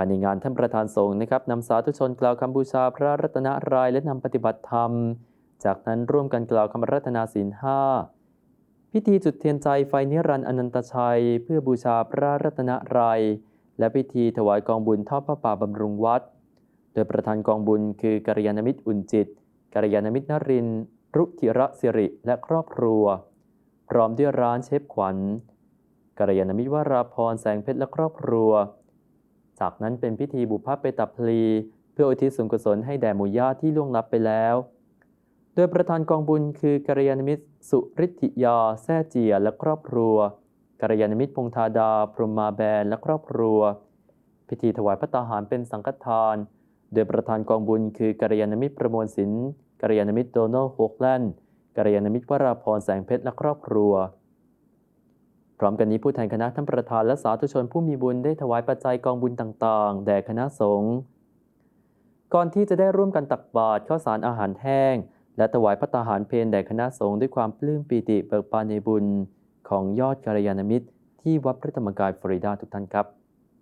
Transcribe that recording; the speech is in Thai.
ภายในงานท่านประธานสงฆ์นะครับนำสาธุชนกล่าวคำบูชาพระรัตนรายและนำปฏิบัติธรรม จากนั้นร่วมกันกล่าวคำรัตนาศีลห้าพิธีจุดเทียนใจไฟนิรันดร์อนันตชัย เพื่อบูชาพระรัตนรายและพิธีถวายกองบุญทอดพระป่าบำรุงวัด โดยประธานกองบุญคือกัลยาณมิตรอุ่นจิตกัลยาณมิตรนรินทร์รุธิระสิริและครอบครัว พร้อมด้วยร้านเชฟขวัญกัลยาณมิตรวราพรแสงเพชรและครอบครัว จากนั้นเป็นพิธีบุพเพตับพลี เพื่ออุทิศส่วนกุศลให้แด่หมู่ญาติที่ล่วงลับไปแล้ว โดยประธานกองบุญคือกัลยาณมิตร สุริธิยา แซ่เจีย และครอบครัวกัลยาณมิตรพงธาดา พรหมาแบนและครอบครัว พิธีถวายพระตาหารเป็นสังฆทาน โดยประธานกองบุญคือกัลยาณมิตรประมวลศิลป์กัลยาณมิตรโดนัลด์โฮกแลนด์กัลยาณมิตรวราพรแสงเพชรและครอบครัว พร้อมกันนี้ผู้แทนคณะท่านประธานและสาธุชนผู้มีบุญได้ถวายปัจจัยกองบุญต่างๆ แด่คณะสงฆ์ก่อนที่จะได้ร่วมกันตักบาตรข้าวสารอาหารแห้ง และถวายพระตาหารเพลแด่คณะสงฆ์ด้วยความปลื้มปีติเบิกบานในบุญของยอดกัลยาณมิตร ที่วัดพระธรรมกายฟลอริดาทุกท่านครับ